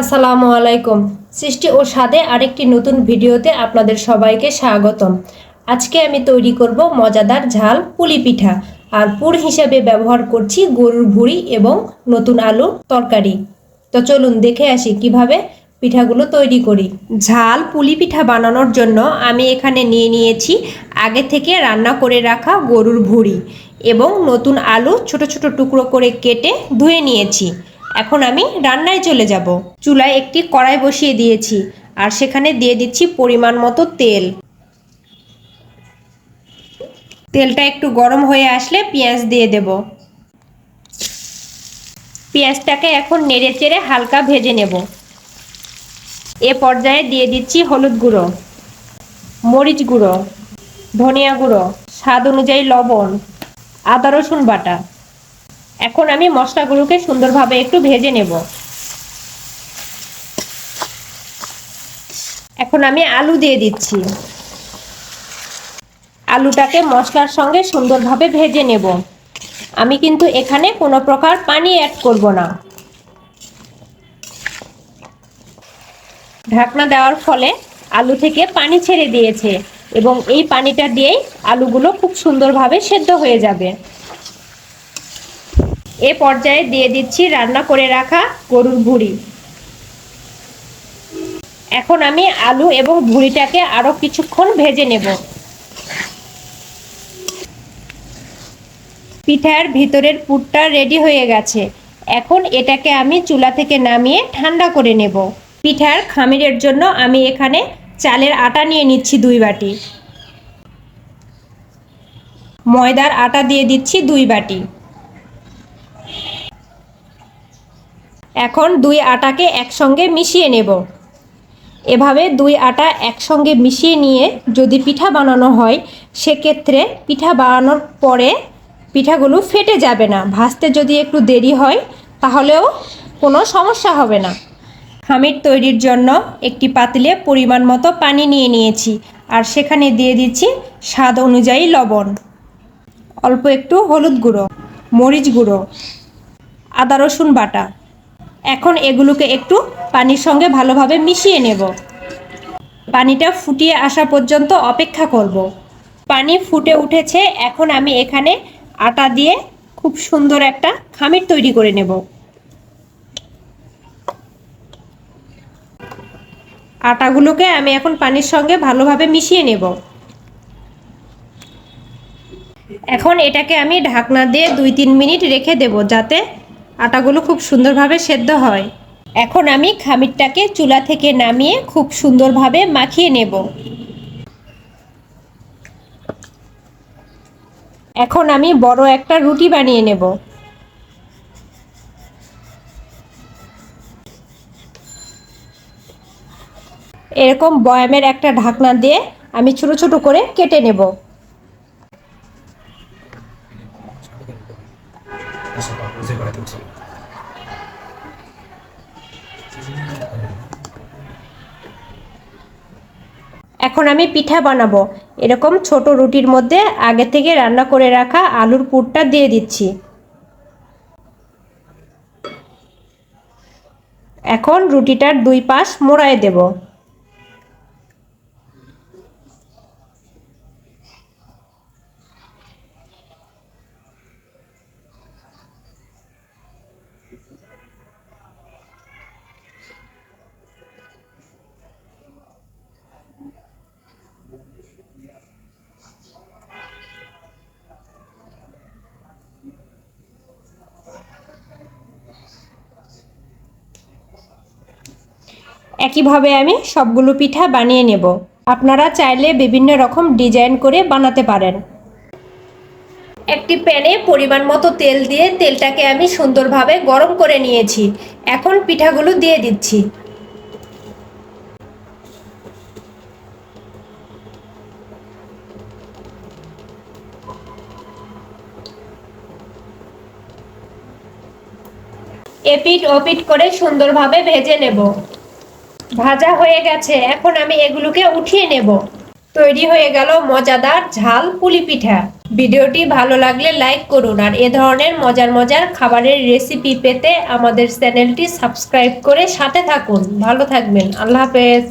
আসসালামু আলাইকুম। সৃষ্টি ও স্বাদে আরেকটি নতুন ভিডিওতে আপনাদের সবাইকে স্বাগতম। আজকে আমি তৈরি করব মজাদার ঝাল পুলি পিঠা। আর পুর হিসাবে ব্যবহার করছি গরুর ভুড়ি এবং নতুন আলু তরকারি। তো চলুন দেখে আসি কীভাবে পিঠাগুলো তৈরি করি। ঝাল পুলি পিঠা বানানোর জন্য আমি এখানে নিয়ে নিয়েছি আগে থেকে রান্না করে রাখা গরুর ভুড়ি এবং নতুন আলু ছোট ছোট টুকরো করে কেটে ধুয়ে নিয়েছি। এখন আমি রান্নায় চলে যাব। চুলায় একটি কড়াই বসিয়ে দিয়েছি আর সেখানে দিয়ে দিচ্ছি পরিমাণ মতো তেল। তেলটা একটু গরম হয়ে আসলে পেঁয়াজ দিয়ে দেব। পেঁয়াজটাকে এখন নেড়ে চেড়ে হালকা ভেজে নেব। এ পর্যায়ে দিয়ে দিচ্ছি হলুদ গুঁড়ো, মরিচ গুঁড়ো, ধনিয়া গুঁড়ো, স্বাদ অনুযায়ী লবণ, আদা রসুন বাটা। এখন আমি মশলাগুলোকে সুন্দরভাবে একটু ভেজে নেব। এখন আমি আলু দিয়ে দিচ্ছি। আলুটাকে মশলার সঙ্গে সুন্দরভাবে ভেজে নেব। আমি কিন্তু এখানে কোনো প্রকার পানি অ্যাড করব না। ঢাকনা দেওয়ার ফলে আলু থেকে পানি ছেড়ে দিয়েছে এবং এই পানিটা দিয়েই আলুগুলো খুব সুন্দরভাবে সেদ্ধ হয়ে যাবে। এ পর্যায়ে দিয়ে দিচ্ছি রান্না করে রাখা গরুর ভুড়ি। এখন আমি আলু এবং ভুড়িটাকে আরও কিছুক্ষণ ভেজে নেব। পিঠার ভিতরের পুরটা রেডি হয়ে গেছে। এখন এটাকে আমি চুলা থেকে নামিয়ে ঠান্ডা করে নেব। পিঠার খামিরের জন্য আমি এখানে চালের আটা নিয়ে নিচ্ছি দুই বাটি। ময়দার আটা দিয়ে দিচ্ছি দুই বাটি। এখন দুই আটাকে একসঙ্গে মিশিয়ে নেব। এভাবে দুই আটা একসঙ্গে মিশিয়ে নিয়ে যদি পিঠা বানানো হয়, সেক্ষেত্রে পিঠা বানানোর পরে পিঠাগুলো ফেটে যাবে না। ভাজতে যদি একটু দেরি হয়, তাহলেও কোনো সমস্যা হবে না। খামির তৈরির জন্য একটি পাতিলে পরিমাণ মতো পানি নিয়ে নিয়েছি আর সেখানে দিয়ে দিচ্ছি স্বাদ অনুযায়ী লবণ। অল্প একটু হলুদ গুঁড়ো, মরিচ গুঁড়ো, আদা রসুন বাটা। এখন এগুলোকে একটু পানির সঙ্গে ভালোভাবে মিশিয়ে নেব। পানিটা ফুটিয়ে আসা পর্যন্ত অপেক্ষা করব। পানি ফুটে উঠেছে, এখন আমি এখানে আটা দিয়ে খুব সুন্দর একটা খামির তৈরি করে নেব। আটাগুলোকে আমি এখন পানির সঙ্গে ভালোভাবে মিশিয়ে নেব। এখন এটাকে আমি ঢাকনা দিয়ে দুই তিন মিনিট রেখে দেব যাতে আটাগুলো খুব সুন্দরভাবে সেদ্ধ হয়। এখন আমি খামিরটাকে চুলা থেকে নামিয়ে খুব সুন্দরভাবে মাখিয়ে নেব। এখন আমি বড় একটা রুটি বানিয়ে নেব। এরকম বয়ামের একটা ঢাকনা দিয়ে আমি ছোট ছোট করে কেটে নেব। এখন আমি পিঠা বানাবো। এরকম ছোট রুটির মধ্যে আগে থেকে রান্না করে রাখা আলুর পুরটা দিয়ে দিচ্ছি। এখন রুটিটার দুই পাশ মোড়ায় দেব। একইভাবে আমি সবগুলো পিঠা বানিয়ে নেব। আপনারা চাইলে বিভিন্ন রকম ডিজাইন করে বানাতে পারেন। একটি প্যানে পরিমাণ মতো তেল দিয়ে তেলটাকে আমি সুন্দরভাবে গরম করে নিয়েছি। এখন পিঠাগুলো দিয়ে দিচ্ছি। এপিট ওপিট করে সুন্দরভাবে ভেজে নেব। ভাজা হয়ে গেছে, এখন আমি এগুলোকে উঠিয়ে নেব। তৈরি হয়ে গেল মজাদার ঝাল পুলি পিঠা। ভিডিওটি ভালো লাগলে লাইক করুন আর এ ধরনের মজার মজার খাবারের রেসিপি পেতে আমাদের চ্যানেলটি সাবস্ক্রাইব করে সাথে থাকুন। ভালো থাকবেন। আল্লাহ হাফেজ।